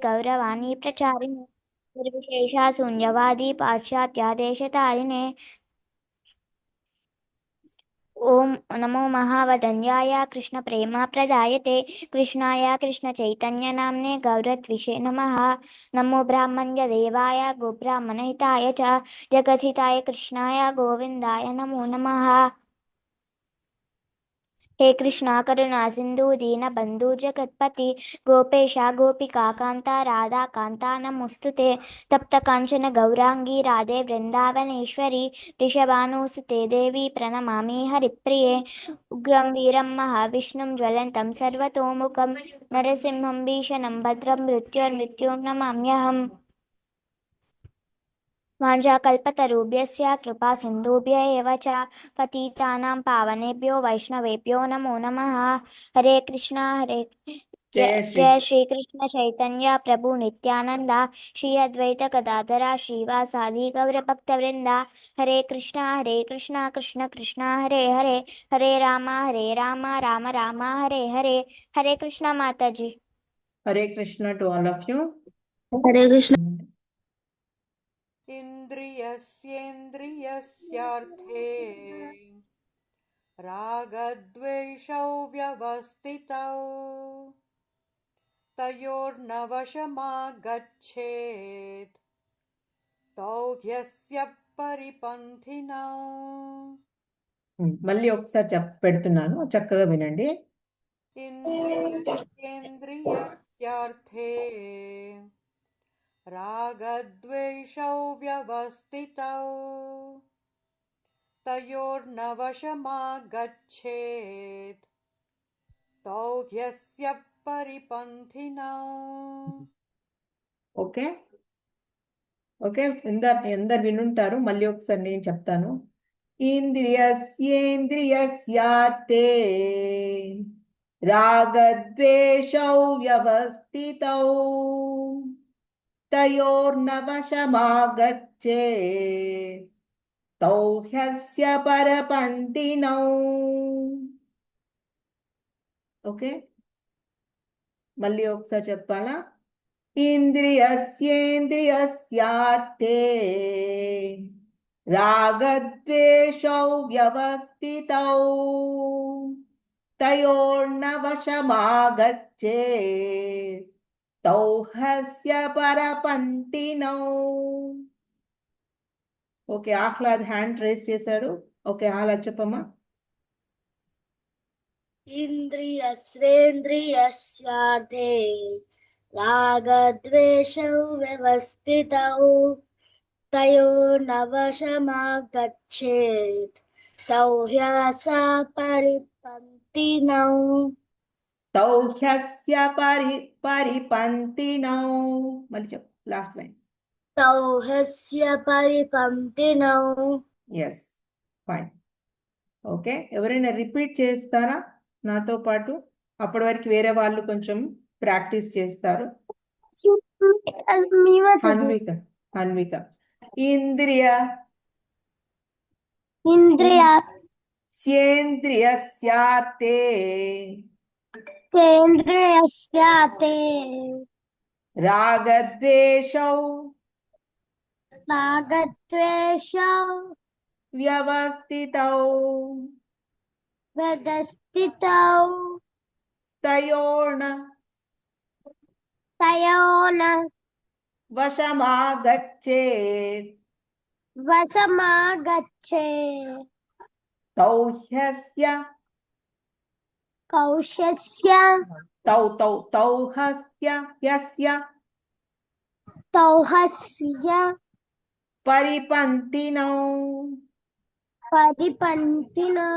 गौरवाणी प्रचारिणे निर्विशेषा शून्यवादी पाश्चात्यादेशतारिणे ओम नमो महावदन्याय कृष्णप्रेमाप्रदायते कृष्णाय कृष्णचैतन्यनाम्ने गौरद्विषे नमः नमो ब्राह्मण्यदेवाय गोब्राह्मणहिताय च जगद्धिताय कृष्णाय गोविन्दाय नमो नमः हे कृष्णा హే కృష్ణాకరుణ సింధు దీన బంధు జగత్పతి గోపేశ గోపికా కాంత రాధా కాంత నమోస్తుతే తప్త కాంచన గౌరాంగి రాధే వృందావనేశ్వరి రిషభానుసుతే దేవి ప్రణమామి హరిప్రియే ఉగ్రం వీరం మహావిష్ణుం జ్వలంతం సర్వతోముఖం నరసింహం భీషణం భద్రం మృత్యుర్మృత్యుం నమామ్యహం कृपा सिन्धुभ्य एव च पतितानां पावनेभ्यो वैष्णवेभ्यो नमो नमः। हरे कृष्ण हरे जय जय श्री कृष्ण चैतन्य प्रभु नित्यानंदा श्री अद्वैत गदाधरा श्रीवासादि गौर भक्तवृंदा हरे कृष्णा हरे कृष्णा कृष्ण कृष्णा। हरे हरे हरे रामा हरे रामा राम राम। हरे हरे। हरे कृष्णा माता जी Hare Krishna to all of you. हरे कृष्ण। इन्द्रियस्येन्द्रियस्यार्थे रागद्वेषौ व्यवस्थितौ तयोर्नवशमागच्छेत् तौ ह्यस्य परिपन्थिनौ మళ్ళీ ఒకసారి చెప్ పెడుతున్నాను చక్కగా వినండి इन्द्रियस्येन्द्रियस्यार्थे रागद्वेषौ व्यवस्थितौ तयोर्नवशमागच्छेत् तौ ह्यस्य परिपन्थिनौ ఓకే ఓకే ఇందరు అందరు వినుంటారు మళ్ళీ ఒకసారి నేను చెప్తాను ఇంద్రియస్యేంద్రియస్యాతే రాగద్వేషౌ వ్యవస్థితౌ తయోర్నవశమాగచ్చే తౌ హ్యస్య పరపంతినౌ ఓకే మళ్ళీ ఒకసారి చెప్పాలా ఇంద్రియస్యేంద్రియస్యాతే రాగద్వేషౌ వ్యవస్థితౌ తయోర్నవశమాగచ్చే తౌహస్య పరపంతినౌ ఓకే ఆహ్లాద్ హ్యాండ్ రేస్ చేశాడు ఓకే ఆహ్లాద్ చెప్పమ్మా. ఇంద్రియ ఇంద్రియశ్రేంద్రియస్యార్థే రాగద్వేషౌ వ్యవస్థిత తయో నవశమాగచ్చేత్ తౌ హ్యాస పరిపంతినౌ. తౌ హ్యస్య పరి పరిపంతినౌ. మళ్ళీ చెప్పు లాస్ట్ లైన్ తౌ హ్యస్య పరిపంతినౌ. ఎస్ ఫైన్ ఓకే ఎవరైనా రిపీట్ చేస్తారా? నాతో పాటు అప్పటి వరకు వేరే వాళ్ళు కొంచెం ప్రాక్టీస్ చేస్తారు. హన్విక. హన్విక ఇంద్రియ. ఇంద్రియ. సేంద్రియస్యార్తే तेन्द्रियस्याते। रागद्वेषौ। रागद्वेषौ। व्यवस्थितौ। व्यवस्थितौ। तयोर्न। तयोर्न। वशमागच्छेत्। वशमागच्छेत्। तौ ह्यस्य కౌశస్య తౌ తౌ తౌహస్య యస్య తౌహస్య పరిపంతినౌ పరిపంతినౌ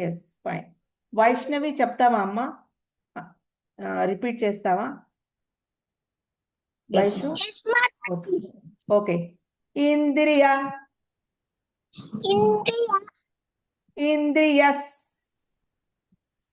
ఎస్ ఫైన్ వైష్ణవి చెప్తావా అమ్మ? రిపీట్ చేస్తావా? ఓకే ఇంద్రియ ఇంద్రియ ఇంద్రియస్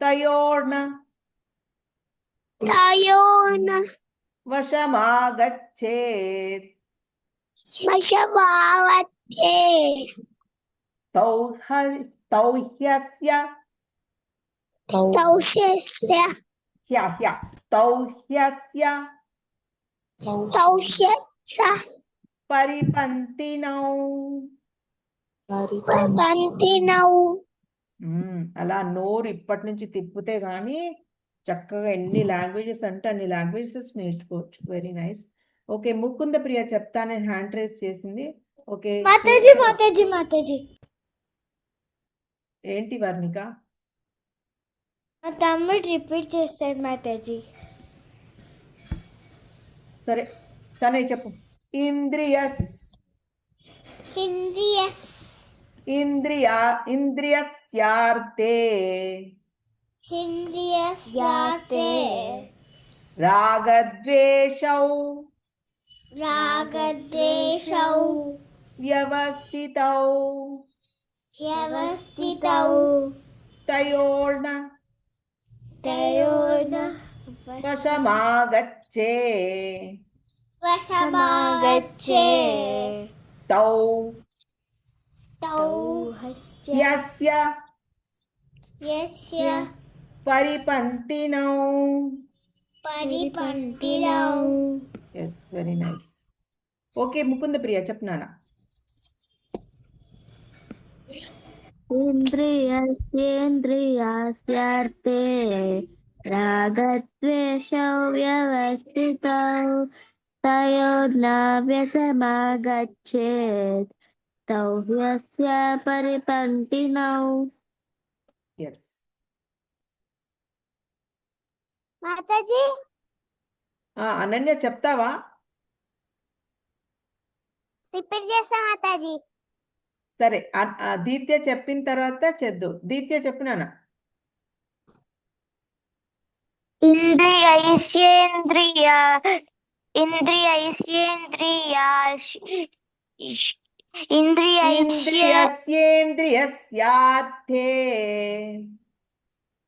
ఇంద్రియస్ याते ఆ రాగద్వేషౌ రాగద్వేషౌ వ్యవస్థితౌ వ్యవస్థితౌ తయోర్న తయోన వశమాగచ్చేత్ స్మశభావత్యే తౌ హ- తౌ హ్యస్య తౌష్యస్య హ్య హ్య అలా నోరు ఇప్పటి నుంచి తిప్పితే గానీ చక్కగా ఎన్ని లాంగ్వేజెస్ అంటే అన్ని లాంగ్వేజెస్ నేర్చుకోవచ్చు. Very nice. Okay Mukunda Priya చెప్తానని హ్యాండ్ రేస్ చేసింది. ఓకే మాతాజీ మాతాజీ మాతాజీ. ఏంటి వర్ణిక? మా తమ్ముడు రిపీట్ చేస్తాడు మాతాజీ. సరే సనే చెప్పు. ఇంద్రియస్. ఇంద్రియస్. ఇంద్రియ ఇంద్రియస్యార్తే ఇంద్రియస్ యాతే రాగద్వేషౌ రాగద్వేషౌ వ్యవస్థితౌ వ్యవస్థితౌ తయోర్న తయోన వశమాగచ్చే వశమాగచ్చే తౌ తౌ హస్య యస్య యస్య పరిపంతినౌ పరిపంతినౌ yes very nice okay Mukunda Priya చెప్నానా इन्द्रियस्येन्द्रियास्यार्थे रागद्वेषौ व्यवस्थितौ तयोर्नाव्यसमागच्छेत् तौ ह्यस्य परिपन्थिनौ ఎస్ మాతాజీ అనన్య చెప్తావా రిపీట్ చేస్తా మాతాజీ సరే ఆ- ఆ దీత్య చెప్పిన తర్వాత చేద్దు దీత్య చెప్పినానా ఇంద్రియైష్యేంద్రియ ఇంద్రియైష్యేంద్రియ ఇంద్రియైష్య ఇంద్రియస్యేంద్రియస్యార్థే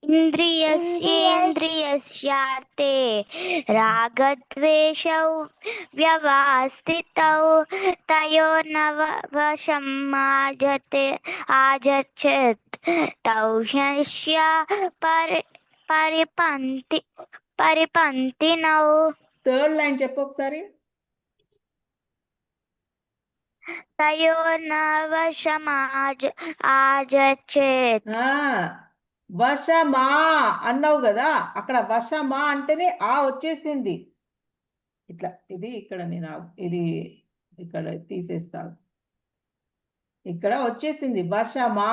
ఇంద్రియస్యేంద్రియస్యార్తే రాగద్వేషౌ వ్యవస్థితౌ తయోర్నవశం ఆజతే ఆజచ్చేత్ తౌ హ్యస్య పరి పరిపంతి పరిపంతినౌ థర్డ్ లైన్ చెప్పు ఒకసారి. ఆజచ్చేత్ వశమా అన్నావు కదా అక్కడ వశమా అంటేనే ఆ వచ్చేసింది. ఇట్లా ఇది ఇక్కడ నేను ఇది ఇక్కడ తీసేస్తాను ఇక్కడ వచ్చేసింది వశమా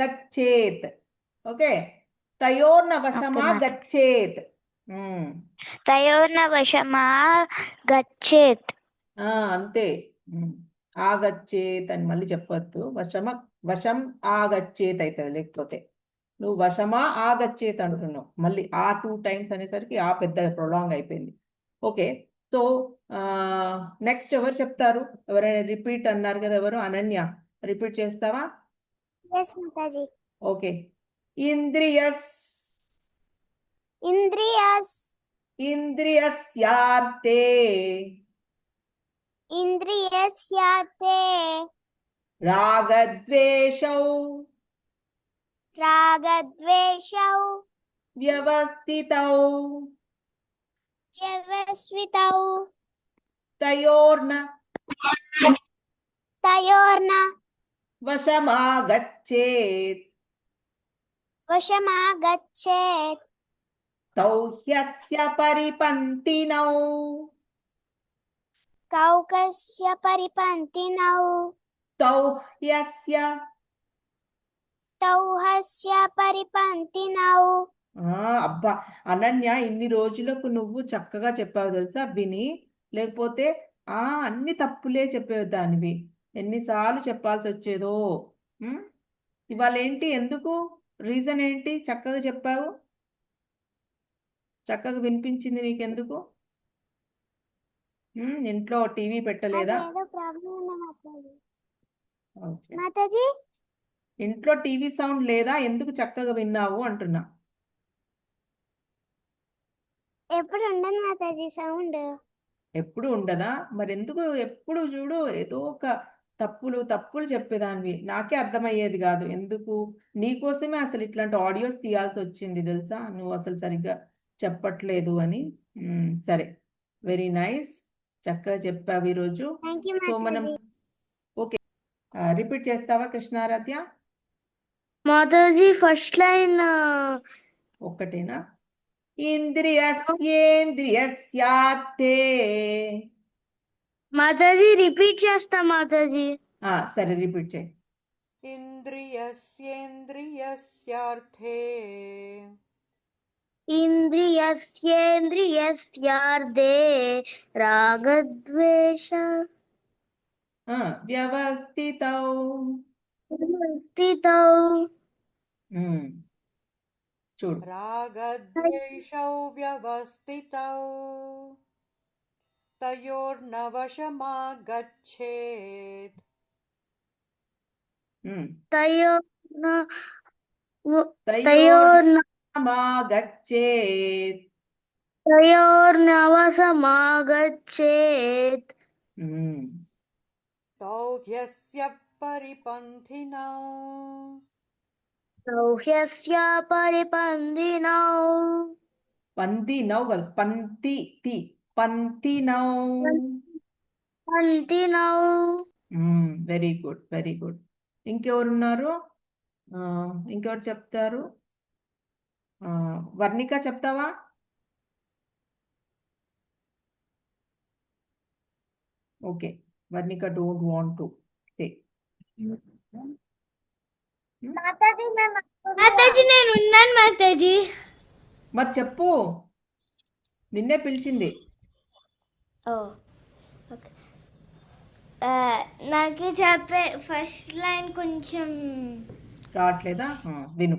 గచ్చేత్. ఓకే? తయోర్న వశమా. గచ్చేత్. ఉమ్. తయోర్నవశమా గచ్చేత్. ఆ, అంతే. ఆగచ్చేత్ అని మళ్ళీ చెప్పొద్దు. వశమ వశం ఆగచ్చేత్ అవుతుంది లేకపోతే. నువ్వు వశమా ఆగచ్చేత్ అంటున్నావు మళ్ళీ ఆ టూ టైమ్స్ అనేసరికి ఆ పెద్ద ప్రొలాంగ్ అయిపోయింది. ఓకే. సో నెక్స్ట్ ఎవరు చెప్తారు? ఎవరైనా రిపీట్ అన్నారు కదా ఎవరు? అనన్య. రిపీట్ చేస్తావా? ఓకే. ఇంద్రియస్. ఇంద్రియస్. ఇంద్రియస్యార్తే. ఇంద్రియస్యాతే రాగద్వేషౌ రాగద్వేషౌ వ్యవస్థితౌ వ్యవస్వితౌ తయోర్న తయోర్న వశమాగచ్చేత్ వశమాగచ్చేత్ తౌ హ్యస్య పరిపంతినౌ కౌకస్య పరిపంతినౌ తౌ హ్యస్య తౌహస్య పరిపంతినౌ ఆ, అబ్బా. అనన్య ఇన్ని రోజులకు నువ్వు చక్కగా చెప్పావు తెలుసా విని? లేకపోతే ఆ అన్ని తప్పులే చెప్పేవి దానివి. ఎన్నిసార్లు చెప్పాల్సి వచ్చేదో? ఇవాళ ఏంటి ఎందుకు? రీజన్ ఏంటి? చక్కగా చెప్పావు? చక్కగా వినిపించింది నీకెందుకు? ఇంట్లో టీవీ పెట్టలేదా? మాతాజీ? ఇంట్లో టీవీ సౌండ్ లేదా? ఎందుకు చక్కగా విన్నావు? అంటున్నా. ఎప్పుడు ఉండదు మాతాజీ సౌండ్. ఎప్పుడు ఉండదా? మరి ఎందుకు ఎప్పుడు చూడు ఏదో ఒక తప్పులు తప్పులు చెప్పేదానివి. నాకే అర్థమయ్యేది కాదు. ఎందుకు? నీకోసమే అసలు ఇట్లాంటి ఆడియోస్ తీయాల్సి వచ్చింది తెలుసా? నువ్వు అసలు సరిగ్గా చెప్పట్లేదు అని. సరే. Very nice. చక్కగా చెప్పావు ఈరోజు. సో మనం ఓకే. రిపీట్ చేస్తావా కృష్ణారాధ్య? మాతాజీ ఫస్ట్ లైన్ ఒక్కటేనా? ఇంద్రియస్యేంద్రియస్యాతే మాతాజీ రిపీట్ చేస్తా మాతాజీ. సరే రిపీట్ చేయి. ఇంద్రియస్యేంద్రియస్యార్థే ఇంద్రియస్యేంద్రియస్యార్ధే రాగద్వేష వ్యవస్థితౌ. వ్యవస్థితౌ. చూడు. రాగద్వేషౌ వ్యవస్థితౌ. తయోర్నవశమాగచ్చేత్ తయోర్న తయోర్న సమాగచ్చేత్. తయోర్నవ సమాగచ్చేత్ సౌహ్యస్య పరిపంథినౌ సౌహ్యస్య పరిపంథినౌ పందినౌ కదా పంతి తి పంతినౌ పంతినౌ వెరీ గుడ్ వెరీ గుడ్. ఇంకెవరున్నారు? ఇంకెవరు చెప్తారు? వర్ణిక చెప్తావా? Okay. Varnika don't want to. Say Mataji నేను మాతాజీ నేను ఉన్నాను మాతాజీ. మరి చెప్పు. నిన్నే పిలిచింది. నాకు చెప్పే ఫస్ట్ లైన్ కొంచెం రావట్లేదా? విను.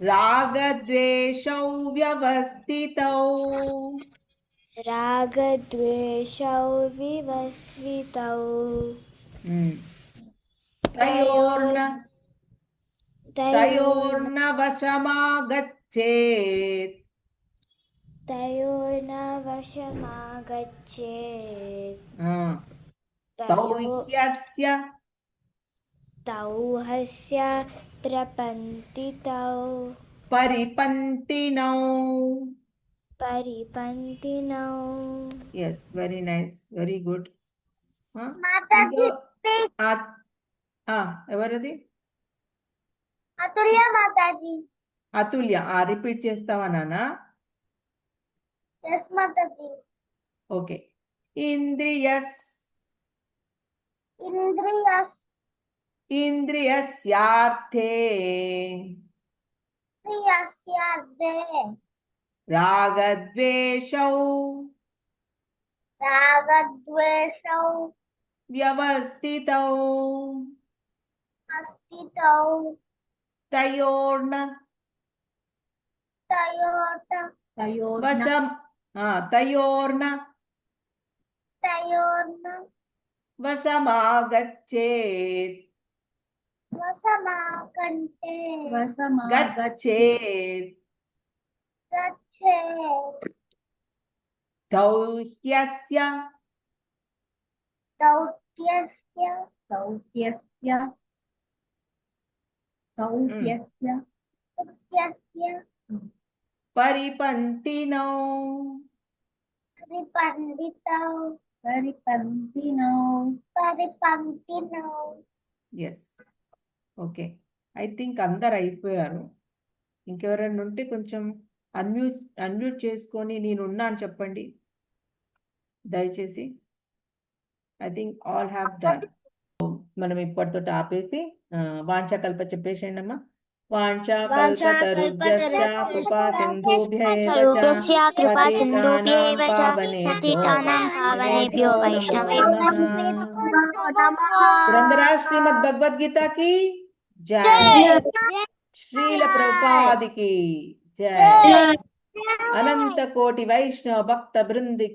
వ్యవాస్ రాగద్వేషౌ వ్యవస్థితౌ రాగద్వేషౌ వివస్వితౌ ఉమ్. తయోర్న తయోర్న వశమాగచ్చేత్ తయోర్నవశమాగచ్చేత్ ఆ, తౌ తయో హ్యస్య తౌహస్య ప్రపంతితౌ పరిపంతినౌ పరిపంతినౌ yes very nice very good Mataji ఎవరిది? అతుల్య మాతాజీ. అతుల్య ఆ రిపీట్ చేస్తావా నాన్న? ఎస్ మాతాజీ. ఓకే ఇంద్రియస్. ఇంద్రియస్. ఇంద్రియస్యార్థే ఇంద్రియస్యార్దే రాగద్వేషౌ రాగద్వేషౌ వ్యవస్థితౌ అస్థితౌ తయోర్న తయోట వశం ఆ, తయోర్న తయోర్న వశమాగచ్చేత్ వసమాకంటే గచ్చేత్ గచ్చే తౌ హ్యస్య దౌత్యస్య దౌత్యస్య దౌత్యస్య దౌత్యస్య పరిపంతినౌ పరిపండితౌ పరిపంతినౌ పరిపంక్తినౌ ఎస్ ఓకే. ఐ థింక్ అందరు అయిపోయారు. ఇంకెవరైనా ఉంటే కొంచెం అన్మ్యూట్ అన్మ్యూట్ చేసుకొని నేనున్నా అని చెప్పండి. దయచేసి. I think all have done. మనం ఇప్పటితో ఆపేసి ఆ, వాంఛాకల్ప చెప్పేసేయండి అమ్మా కృపా పతితానాం పావనేభ్యో వైష్ణవేభ్యో పురందరా శ్రీమద్ భగవద్గీత కి శ్రీల ప్రభుపాదికి జయ అనంత కోటి వైష్ణవ భక్త బృందికి.